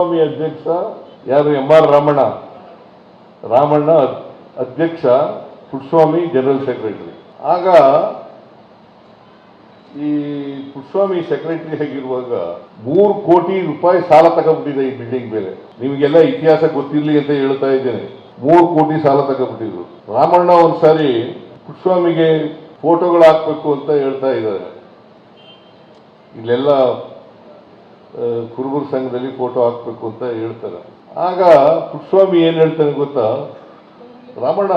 ಸ್ವಾಮಿ ಅಧ್ಯಕ್ಷ, ಯಾರು M R Ramanna? Ramanna ಅಧ್ಯಕ್ಷ, ಪುಟ್ಸ್ವಾಮಿ ಜನರಲ್ ಸೆಕ್ರೆಟರಿ. ಆಗ ಈ ಪುಟ್ಸ್ವಾಮಿ ಸೆಕ್ರೆಟರಿ ಆಗಿರುವಾಗ ಮೂರು ಕೋಟಿ ರೂಪಾಯಿ ಸಾಲ ತಗೊಂಡ್ಬಿಟ್ಟಿದೆ ಈ ಬಿಲ್ಡಿಂಗ್ ಮೇಲೆ. ನಿಮಗೆಲ್ಲ ಇತಿಹಾಸ ಗೊತ್ತಿರಲಿ ಅಂತ ಹೇಳ್ತಾ ಇದ್ದೇನೆ. ಮೂರು ಕೋಟಿ ಸಾಲ ತಗೊಂಡ್ಬಿಟ್ಟಿದ್ರು. ರಾಮಣ್ಣ ಒಂದ್ಸಾರಿ ಪುಟ್ಸ್ವಾಮಿಗೆ ಫೋಟೋಗಳು ಹಾಕ್ಬೇಕು ಅಂತ ಹೇಳ್ತಾ ಇದ್ದಾರೆ. ಇಲ್ಲೆಲ್ಲ ಕುರುಬರ ಸಂಘದಲ್ಲಿ ಫೋಟೋ ಹಾಕ್ಬೇಕು ಅಂತ ಹೇಳ್ತಾರೆ. ಆಗ ಪುಟ್ಟಸ್ವಾಮಿ ಏನು ಹೇಳ್ತಾನೆ ಗೊತ್ತಾ? ರಾಮಣ್ಣ,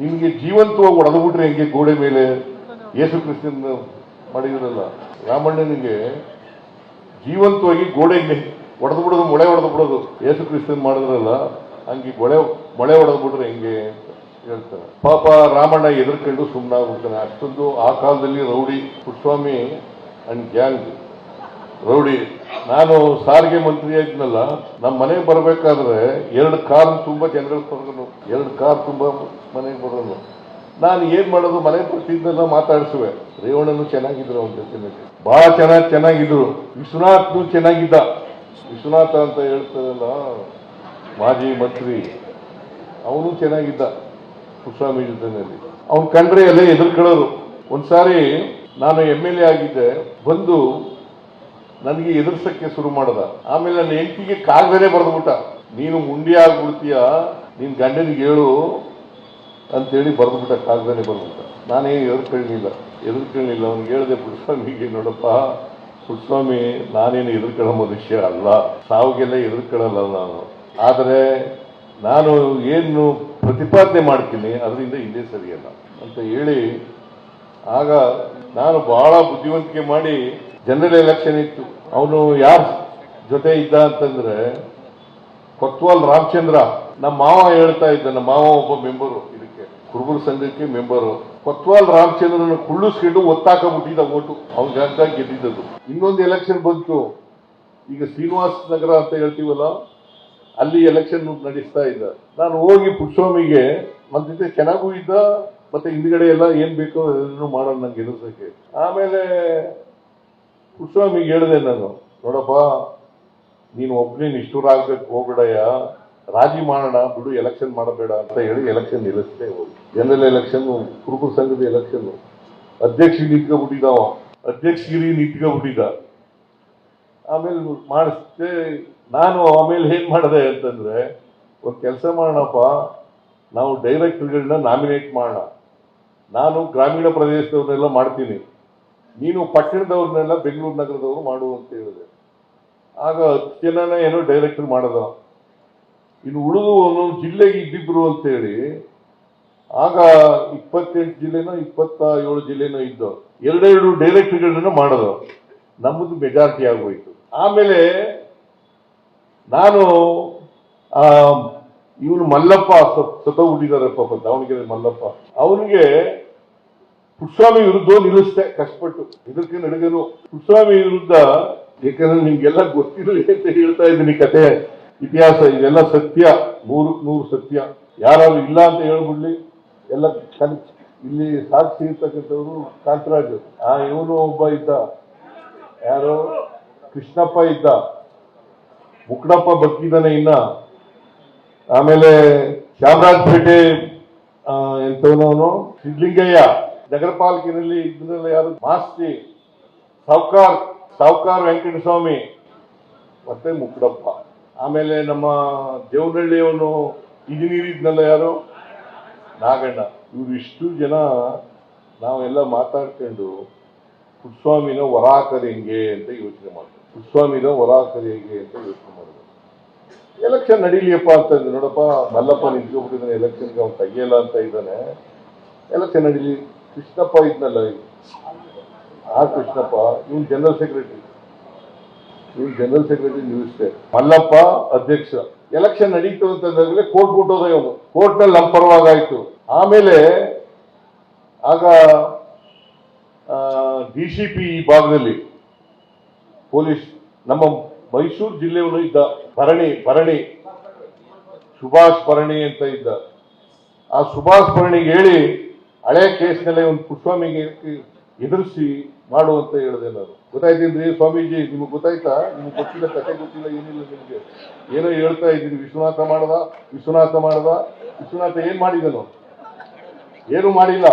ನಿಮಗೆ ಜೀವಂತವಾಗಿ ಹೊಡೆದ್ಬಿಟ್ರೆ ಹೆಂಗೆ ಗೋಡೆ ಮೇಲೆ? ಯೇಸು ಕ್ರಿಸ್ತನ ಮಾಡಿದ್ರಲ್ಲ. ರಾಮಣ್ಣನಿಗೆ ಜೀವಂತವಾಗಿ ಗೋಡೆಗೆ ಒಡೆದು ಬಿಡೋದು, ಮೊಳೆ ಹೊಡೆದು ಬಿಡೋದು ಯೇಸು ಕ್ರಿಸ್ತನ್ ಮಾಡಿದ್ರಲ್ಲ, ಹಂಗೆ ಗೊಳೆ, ಮೊಳೆ ಹೊಡೆದು ಬಿಟ್ರೆ ಹೆಂಗೆ ಹೇಳ್ತಾರೆ. ಪಾಪ ರಾಮಣ್ಣ ಎದುರ್ಕೊಂಡು ಸುಮ್ಮನಾಗ್ಬಿಡ್ತಾನೆ ಅಷ್ಟೊಂದು ಆ ಕಾಲದಲ್ಲಿ rowdy Puttaswamy and gang rowdy ನಾನು ಸಾರಿಗೆ ಮಂತ್ರಿ ಆಗಿದ್ನಲ್ಲ ನಮ್ಮ ಮನೆಗೆ ಬರಬೇಕಾದ್ರೆ ಎರಡು ಕಾರ್ ತುಂಬಾ ಜನಗಳು ಬರೋನು ಎರಡು ಕಾರ್ ತುಂಬಾ ಮನೆಗೆ ಬರೋನು. ನಾನು ಏನ್ ಮಾಡೋದು, ಮನೆ ಬರ್ತಿದ್ದೆಲ್ಲ ಮಾತಾಡಿಸುವೆ. ರೇವಣ್ಣನು ಚೆನ್ನಾಗಿದ್ರು ಅವನ ಜೊತೆನಲ್ಲಿ ಬಹಳ ಚೆನ್ನಾಗಿ ಚೆನ್ನಾಗಿದ್ರು. ವಿಶ್ವನಾಥ್ನು ಚೆನ್ನಾಗಿದ್ದ. ವಿಶ್ವನಾಥ ಅಂತ ಹೇಳ್ತಾರಲ್ಲ, ಮಾಜಿ ಮಂತ್ರಿ. ಅವನು ಚೆನ್ನಾಗಿದ್ದ ಕುಸ್ವಾಮಿ ಜೊತೆನಲ್ಲಿ. ಅವ್ನು ಕಂಡ್ರೆ ಎಲ್ಲ ಎದುರ್ಕೊಳ್ಳೋರು. ಒಂದ್ಸಾರಿ ನಾನು ಎಂ ಎಲ್ ಎ ಆಗಿದ್ದೆ, ಬಂದು ನನಗೆ ಎದುರ್ಸಕ್ಕೆ ಶುರು ಮಾಡದ. ಆಮೇಲೆ ನನ್ನ ಹೆಂಡತಿಗೆ ಕಾಗದನೇ ಬರೆದ್ಬಿಟ್ಟ ನೀನು ಮುಂಡಿ ಆಗ್ಬಿಡ್ತೀಯ? ನಿನ್ನ ಗಂಡನಿಗೆ ಹೇಳು ಅಂತೇಳಿ ಬರೆದ್ಬಿಟ್ಟ ಕಾಗದನೇ ಬರೆದ್ಬಿಟ್ಟ ನಾನೇನು ಎದುರ್ಕೊಳ್ಳಲಿಲ್ಲ ಎದುರ್ಕೊಳ್ಳಲಿಲ್ಲ ಅವ್ನಿಗೆ ಹೇಳಿದೆ ಪುಟ್ಸ್ವಾಮಿಗೆ ನೋಡಪ್ಪ. ಪುಟ್ಸ್ವಾಮಿ, ನಾನೇನು ಎದುರ್ಕೊಳ್ಳೋ ಮನುಷ್ಯ ಅಲ್ಲ. ಸಾವಿಗೆಲ್ಲ ಎದುರ್ಕೊಳ್ಳಲ್ಲ ನಾನು. ಆದರೆ ನಾನು ಏನು ಪ್ರತಿಪಾದನೆ ಮಾಡ್ತೀನಿ, ಅದರಿಂದ ಹಿಂದೆ ಸರಿಯಲ್ಲ. ಅಂತ ಹೇಳಿ ಆಗ ನಾನು ಬಹಳ ಬುದ್ಧಿವಂತಿಕೆ ಮಾಡಿ ಜನರಲ್ ಎಲೆಕ್ಷನ್ ಇತ್ತು. ಅವನು ಯಾರ ಜೊತೆ ಇದ್ದ ಅಂತಂದ್ರೆ ಕೊತ್ವಾಲ್ ರಾಮಚಂದ್ರ. ನಮ್ಮ ಮಾವ ಹೇಳ್ತಾ ಇದ್ದ, ನಮ್ಮ ಮಾವ ಒಬ್ಬ ಮೆಂಬರು ಇದಕ್ಕೆ, ಕುರುಬರ ಸಂಘಕ್ಕೆ ಮೆಂಬರು ಕೊತ್ವಾಲ್ ರಾಮಚಂದ್ರನ ಕುಳ್ಳಿಸ್ಕೊಂಡು ಒತ್ತಾಕಬಿಟ್ಟಿದ್ದ ಓಟು. ಅವ್ನ ಗಂಟ ಗೆದ್ದಿದ್ದದು. ಇನ್ನೊಂದು ಎಲೆಕ್ಷನ್ ಬಂತು. ಈಗ ಶ್ರೀನಿವಾಸ್ ನಗರ ಅಂತ ಹೇಳ್ತೀವಲ್ಲ, ಅಲ್ಲಿ ಎಲೆಕ್ಷನ್ ನಡೆಸ್ತಾ ಇದ್ದ. ನಾನು ಹೋಗಿ ಪುಟ್ಸ್ವಾಮಿಗೆ ನನ್ನ ಜೊತೆ ಚೆನ್ನಾಗೂ ಇದ್ದ ಮತ್ತೆ ಹಿಂದ್ಗಡೆ ಎಲ್ಲ ಏನ್ ಬೇಕೋ ಅದನ್ನು ಮಾಡೋಣ ನಂಗೆ ಎದುರ್ಸಕ್ಕೆ. ಆಮೇಲೆ ಕುಸ್ವಾಮಿಗೆ ಹೇಳಿದೆ ನಾನು, ನೋಡಪ್ಪ, ನೀನು ಒಬ್ಬನೇ ನಿಷ್ಠುರಾಗ್ಬೇಕು ಹೋಗ್ಬೇಡಯ್ಯ. ರಾಜಿ ಮಾಡೋಣ, ಬಿಡು ಎಲೆಕ್ಷನ್ ಮಾಡಬೇಡ ಅಂತ ಹೇಳಿ ಎಲೆಕ್ಷನ್ ನಿಲ್ಲಿಸ್ತೇ ಹೋಗಿ. ಜನರಲ್ ಎಲೆಕ್ಷನ್ ಕುರುಕು ಸಂಘದ ಎಲೆಕ್ಷನ್ ಅಧ್ಯಕ್ಷ ನಿಂತ್ಕೊಬಿಟ್ಟಿದ್ದಾವ ಅಧ್ಯಕ್ಷಗಿರಿ ನಿಂತ್ಕೊಬಿಟ್ಟಿದ್ದ ಆಮೇಲೆ ಮಾಡಿಸ್ದೆ, ನಾನು ಆಮೇಲೆ ಏನ್ ಮಾಡಿದೆ ಅಂತಂದ್ರೆ, ಒಂದು ಕೆಲಸ ಮಾಡೋಣಪ್ಪ, ನಾವು ಡೈರೆಕ್ಟರ್ಗಳನ್ನ ನಾಮಿನೇಟ್ ಮಾಡೋಣ. ನಾನು ಗ್ರಾಮೀಣ ಪ್ರದೇಶದವ್ರನ್ನೆಲ್ಲ ಮಾಡ್ತೀನಿ. ನೀನು ಪಟ್ಟಣದವ್ರನ್ನೆಲ್ಲ ಬೆಂಗಳೂರು ನಗರದವರು ಮಾಡು ಅಂತ ಹೇಳಿದೆ. ಆಗ ಜನನ ಏನೋ ಡೈರೆಕ್ಟರ್ ಮಾಡದ. ಇನ್ನು ಉಳಿದು ಒಂದೊಂದು ಜಿಲ್ಲೆಗೆ ಅಂತ ಹೇಳಿ, ಆಗ ಇಪ್ಪತ್ತೆಂಟು ಜಿಲ್ಲೆನೋ ಇಪ್ಪತ್ತ ಏಳು ಜಿಲ್ಲೆನೋ ಇದ್ದು ಎರಡೆರಡು ಡೈರೆಕ್ಟರ್ಗಳನ್ನ ಮಾಡೋದು. ನಮ್ಮದು ಮೆಜಾರಿಟಿ ಆಗೋಯ್ತು. ಆಮೇಲೆ ನಾನು ಇವನು ಮಲ್ಲಪ್ಪ ಸತ ಪಾಪ ದಾವಣಗೆರೆ ಮಲ್ಲಪ್ಪ. ಅವನಿಗೆ ಪುಟ್ಸ್ವಾಮಿ ವಿರುದ್ಧ ನಿಲ್ಲಿಸ್ತೆ ಕಷ್ಟಪಟ್ಟು. ಇದಕ್ಕೆ ನಡುಗನು ಪುಟ್ಸ್ವಾಮಿ ವಿರುದ್ಧ ಯಾಕಂದ್ರೆ ನಿಮ್ಗೆಲ್ಲ ಗೊತ್ತಿರಲಿ ಅಂತ ಹೇಳ್ತಾ ಇದ್ದೀನಿ ಕತೆ. ಇತಿಹಾಸ ಇದೆಲ್ಲ ಸತ್ಯ. ನೂರು ನೂರು ಸತ್ಯ. ಯಾರಾದ್ರೂ ಇಲ್ಲ ಅಂತ ಹೇಳ್ಬಿಡ್ಲಿ. ಎಲ್ಲ ಇಲ್ಲಿ ಸಾಕ್ಷಿ ಇರ್ತಕ್ಕಂಥವ್ರು ಕಾಂತರಾಜ್. ಆ ಇವನು ಒಬ್ಬ ಇದ್ದ. ಯಾರೋ? ಕೃಷ್ಣಪ್ಪ ಇದ್ದ. ಮುಕ್ಕಡಪ್ಪ ಬದುಕಿದ್ದಾನೆ ಇನ್ನ. ಆಮೇಲೆ ಚಾಮರಾಜಪೇಟೆ ಆ, ಎಂತವನವನು? ಸಿದ್ಲಿಂಗಯ್ಯ ನಗರ ಪಾಲಿಕೆಯಲ್ಲಿ ಇದ್ರಲ್ಲ ಯಾರು? ಮಾಸ್ತಿ. ಸಾವ್ಕಾರ್ ಸಾವ್ಕಾರ್ ವೆಂಕಟಸ್ವಾಮಿ. ಮತ್ತೆ ಮುಕ್ಕಡಪ್ಪ ಆಮೇಲೆ ನಮ್ಮ ದೇವನಹಳ್ಳಿಯವನು ಇಂಜಿನಿಯರ್ ಇದ್ನಲ್ಲ ಯಾರು? ನಾಗಣ್ಣ. ಇವರು ಇಷ್ಟು ಜನ ನಾವೆಲ್ಲ ಮಾತಾಡ್ಕೊಂಡು ಪುಟ್ಸ್ವಾಮಿನ ಹೊರ ಹೆಂಗೆ ಅಂತ ಯೋಚನೆ ಮಾಡ್ತೀವಿ. ಪುಟ್ಸ್ವಾಮಿನ ವರಾಕರಿ ಹೆಂಗೆ ಅಂತ ಯೋಚನೆ ಮಾಡಿದ್ರು ಎಲೆಕ್ಷನ್ ನಡೀಲಿಯಪ್ಪ ಅಂತಂದ್ರೆ ನೋಡಪ್ಪ, ಮಲ್ಲಪ್ಪ ನಿಂತ್ಕೊಂಡ್ಬಿಟ್ಟಿದ್ದಾನೆ ಎಲೆಕ್ಷನ್ಗೆ ಅವ್ನು ತೆಗಿಯಲ್ಲ ಅಂತ ಇದ್ದಾನೆ ಎಲೆಕ್ಷನ್ ನಡೀಲಿ. ಕೃಷ್ಣಪ್ಪ ಇದ್ನಲ್ಲ ಆ ಕೃಷ್ಣಪ್ಪ, ಇವ್ನು ಜನರಲ್ ಸೆಕ್ರೆಟರಿ ಇವ್ನು ಜನರಲ್ ಸೆಕ್ರೆಟರಿ ನಿಲ್ಲಿಸ್ತೆ ಮಲ್ಲಪ್ಪ ಅಧ್ಯಕ್ಷ. ಎಲೆಕ್ಷನ್ ನಡೀತು ಅಂತಂದ್ರೆ ಕೋರ್ಟ್ ಕೊಟ್ಟೋದ ಇವನು ಕೋರ್ಟ್ನಲ್ಲಿ ನಮ್ಮ ಪರವಾಗಾಯ್ತು ಆಮೇಲೆ ಆಗ ಡಿ ಸಿ ಪಿ ಈ ಭಾಗದಲ್ಲಿ, ಪೊಲೀಸ್ ನಮ್ಮ ಮೈಸೂರು ಜಿಲ್ಲೆಯವನು ಇದ್ದ ಭರಣಿ ಭರಣಿ. ಸುಭಾಷ್ ಭರಣಿ ಅಂತ ಇದ್ದ. ಆ ಸುಭಾಷ್ ಭರಣಿಗೆ ಹೇಳಿ, ಹಳೆ ಕೇಸ್ನಲ್ಲಿ ಒಂದು ಪುಷ್ಪಾಮಿಗೆ ಎದುರಿಸಿ ಮಾಡು ಅಂತ ಹೇಳಿದೆ ನಾನು. ಗೊತ್ತಾಯ್ತೀನಿ ಸ್ವಾಮೀಜಿ, ನಿಮ್ಗೆ ಗೊತ್ತಾಯ್ತಾ? ನಿಮ್ಗೆ ಗೊತ್ತಿಲ್ಲ, ಕತೆ ಗೊತ್ತಿಲ್ಲ, ಏನಿಲ್ಲ ನಿಮಗೆ? ಏನೋ ಹೇಳ್ತಾ ಇದ್ದೀನಿ, ವಿಶ್ವನಾಥ ಮಾಡ್ದ ವಿಶ್ವನಾಥ ಮಾಡ್ದ, ವಿಶ್ವನಾಥ ಏನ್ ಮಾಡಿದನು? ಏನು ಮಾಡಿಲ್ಲ.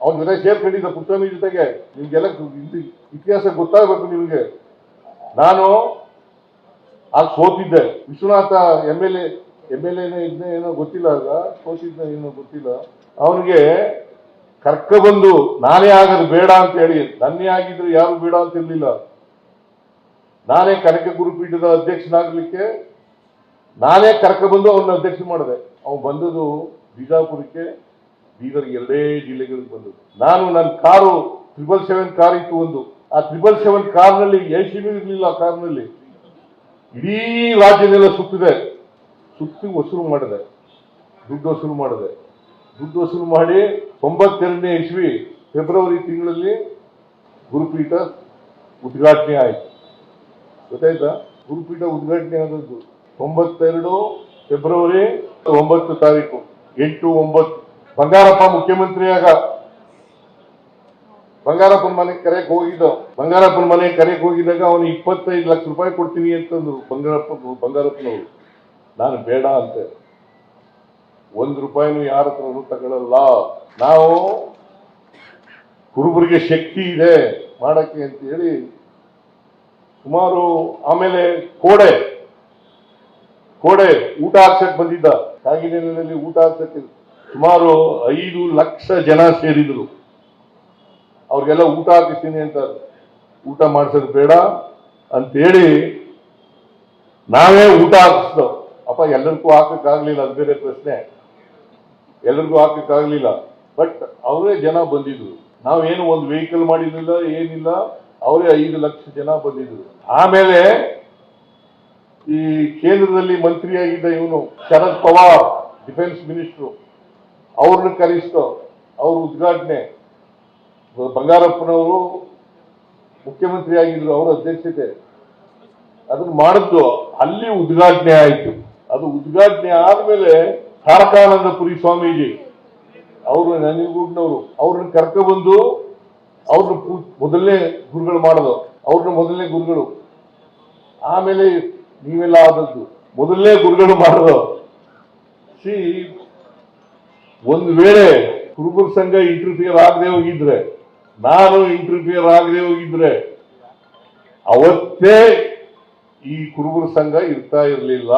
ಅವನ ಜೊತೆ ಸೇರ್ಕೊಂಡಿದ್ದ ಪುಟ್ಟಸ್ವಾಮಿ ಜೊತೆಗೆ ನಿಮ್ಗೆಲ್ಲ ಇತಿಹಾಸ ಗೊತ್ತಾಗಬೇಕು ನಿಮಗೆ. ನಾನು ಆಗ ಸೋತಿದ್ದೆ. Vishwanatha M L A M L ಎನೇ ಇದ್ನೇ ಏನೋ ಗೊತ್ತಿಲ್ಲ ಆಗ ಸೋತಿದ್ದ ಏನೋ ಗೊತ್ತಿಲ್ಲ. ಅವನಿಗೆ ಕರ್ಕ ಬಂದು, ನಾನೇ ಆಗೋದು ಬೇಡ ಅಂತ ಹೇಳಿ, ನನ್ನೇ ಆಗಿದ್ರೆ ಯಾರು ಬೇಡ ಅಂತ ಇರಲಿಲ್ಲ. ನಾನೇ ಕನಕ ಗುರುಪೀಠದ ಅಧ್ಯಕ್ಷನಾಗಲಿಕ್ಕೆ, ನಾನೇ ಕರ್ಕ ಬಂದು ಅವನ ಅಧ್ಯಕ್ಷ ಮಾಡಿದೆ. ಅವನು ಬಂದದ್ದು ಬಿಜಾಪುರಕ್ಕೆ, ಬೀದರ್ ಎರಡೇ ಜಿಲ್ಲೆಗಳಿಗೆ ಬಂದದ್ದು. ನಾನು ನನ್ನ ಕಾರು ತ್ರಿಬಲ್ ಸೆವೆನ್ ಕಾರ್ ಇತ್ತು ಒಂದು. ಆ ತ್ರಿಬಲ್ ಸೆವೆನ್ ಕಾರ್ನಲ್ಲಿ ಎಸಿನೂ ಇರಲಿಲ್ಲ ಆ ಕಾರ್ನಲ್ಲಿ. ಇಡೀ ರಾಜ್ಯದೆಲ್ಲ ಸುತ್ತಿದೆ. ಸುತ್ತಿ ವಸೂಲು ಮಾಡಿದೆ. ದುಡ್ಡು ವಸೂಲು ಮಾಡಿದೆ. ದುಡ್ಡು ವಸೂಲು ಮಾಡಿ ತೊಂಬತ್ತೆರಡನೇ ಇಸ್ವಿ ಫೆಬ್ರವರಿ ತಿಂಗಳಲ್ಲಿ ಗುರುಪೀಠ ಉದ್ಘಾಟನೆ ಆಯಿತು. ಗೊತ್ತಾಯ್ತಾ? ಗುರುಪೀಠ ಉದ್ಘಾಟನೆ ಆದದ್ದು ತೊಂಬತ್ತೆರಡು ಫೆಬ್ರವರಿ ಒಂಬತ್ತು ತಾರೀಕು, ಎಂಟು ಒಂಬತ್ತು. ಬಂಗಾರಪ್ಪ ಮುಖ್ಯಮಂತ್ರಿಯಾಗ ಬಂಗಾರಪ್ಪನ ಮನೆ ಕರೆಯಕ್ ಹೋಗಿದ್ದ. ಬಂಗಾರಪ್ಪನ ಮನೆ ಕರೆಯಕ್ ಹೋಗಿದ್ದಾಗ ಅವನು ಇಪ್ಪತ್ತೈದು ಲಕ್ಷ ರೂಪಾಯಿ ಕೊಡ್ತೀನಿ ಅಂತಂದ್ರು ಬಂಗಾರಪ್ಪ, ಬಂಗಾರಪ್ಪನವರು. ನಾನು ಬೇಡ ಅಂತ. ಒಂದು ರೂಪಾಯಿನೂ ಯಾರ ಹತ್ರ ತಗೊಳ್ಳಲ್ಲ ನಾವು ಕುರುಬರಿಗೆ ಶಕ್ತಿ ಇದೆ ಮಾಡಕ್ಕೆ ಅಂತ ಹೇಳಿ ಸುಮಾರು ಆಮೇಲೆ ಕೋಡೆ ಕೋಡೆ ಊಟ ಹಾಕ್ಸಕ್ ಬಂದಿದ್ದ. ಕಾಗಿನೆಲೆಯಲ್ಲಿ ಊಟ ಹಾಕ್ಸಕ್ಕೆ ಸುಮಾರು ಐದು ಲಕ್ಷ ಜನ ಸೇರಿದ್ರು. ಅವ್ರಿಗೆಲ್ಲ ಊಟ ಹಾಕಿಸ್ತೀನಿ ಅಂತ ಊಟ ಮಾಡಿಸೋದು ಬೇಡ ಅಂತೇಳಿ ನಾವೇ ಊಟ ಹಾಕಿಸ್ತೋ ಅಪ್ಪ, ಎಲ್ಲರಿಗೂ ಹಾಕಕ್ಕಾಗಲಿಲ್ಲ ಅದು ಬೇರೆ ಪ್ರಶ್ನೆ. ಎಲ್ಲರಿಗೂ ಹಾಕಕ್ಕಾಗಲಿಲ್ಲ. ಬಟ್ ಅವರೇ ಜನ ಬಂದಿದ್ರು. ನಾವೇನು ಒಂದು ವೆಹಿಕಲ್ ಮಾಡಿರಲಿಲ್ಲ ಏನಿಲ್ಲ, ಅವರೇ ಐದು ಲಕ್ಷ ಜನ ಬಂದಿದ್ರು. ಆಮೇಲೆ ಈ ಕೇಂದ್ರದಲ್ಲಿ ಮಂತ್ರಿಯಾಗಿದ್ದ ಇವನು, ಶರದ್ ಪವಾರ್ ಡಿಫೆನ್ಸ್ ಮಿನಿಸ್ಟ್ರು ಅವ್ರನ್ನ ಕರೆಸ್ತೋ ಅವ್ರ ಉದ್ಘಾಟನೆ. ಬಂಗಾರಪ್ಪನವರು ಮುಖ್ಯಮಂತ್ರಿ ಆಗಿದ್ರು ಅವರ ಅಧ್ಯಕ್ಷತೆ. ಅದನ್ನು ಮಾಡಿದ್ದು, ಅಲ್ಲಿ ಉದ್ಘಾಟನೆ ಆಯಿತು. ಅದು ಉದ್ಘಾಟನೆ ಆದ್ಮೇಲೆ ತಾರಕಾನಂದಪುರಿ ಸ್ವಾಮೀಜಿ, ಅವರು ನನಗೂಡ್ನವರು ಅವ್ರನ್ನ ಕರ್ಕೊಬಂದು ಅವ್ರನ್ನ ಮೊದಲನೇ ಗುರುಗಳು ಮಾಡೋದು ಅವ್ರನ್ನ ಮೊದಲನೇ ಗುರುಗಳು. ಆಮೇಲೆ ನೀವೆಲ್ಲ ಆದದ್ದು, ಮೊದಲನೇ ಗುರುಗಳು ಮಾಡೋದು ಸಿ ಒಂದು ವೇಳೆ ಕುರುಬರ ಸಂಘ ಇಂಟರ್ಫಿಯರ್ ಆಗದೆ ಹೋಗಿದ್ರೆ ನಾನು ಇಂಟರ್ಫಿಯರ್ ಆಗದೆ ಹೋಗಿದ್ರೆ, ಅವತ್ತೇ ಈ ಕುರುಬರ ಸಂಘ ಇರ್ತಾ ಇರಲಿಲ್ಲ.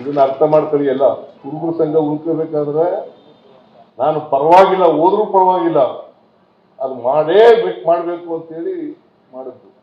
ಇದನ್ನ ಅರ್ಥ ಮಾಡ್ಕೊಳ್ಳಿ ಎಲ್ಲ. ಕುರುಬರ ಸಂಘ ಉಳ್ಕೋಬೇಕಾದ್ರೆ ನಾನು ಪರವಾಗಿಲ್ಲ, ಹೋದ್ರೂ ಪರವಾಗಿಲ್ಲ. ಅದು ಮಾಡೇ ಬೇಕು, ಮಾಡಬೇಕು ಅಂತೇಳಿ ಮಾಡಿದ್ದು.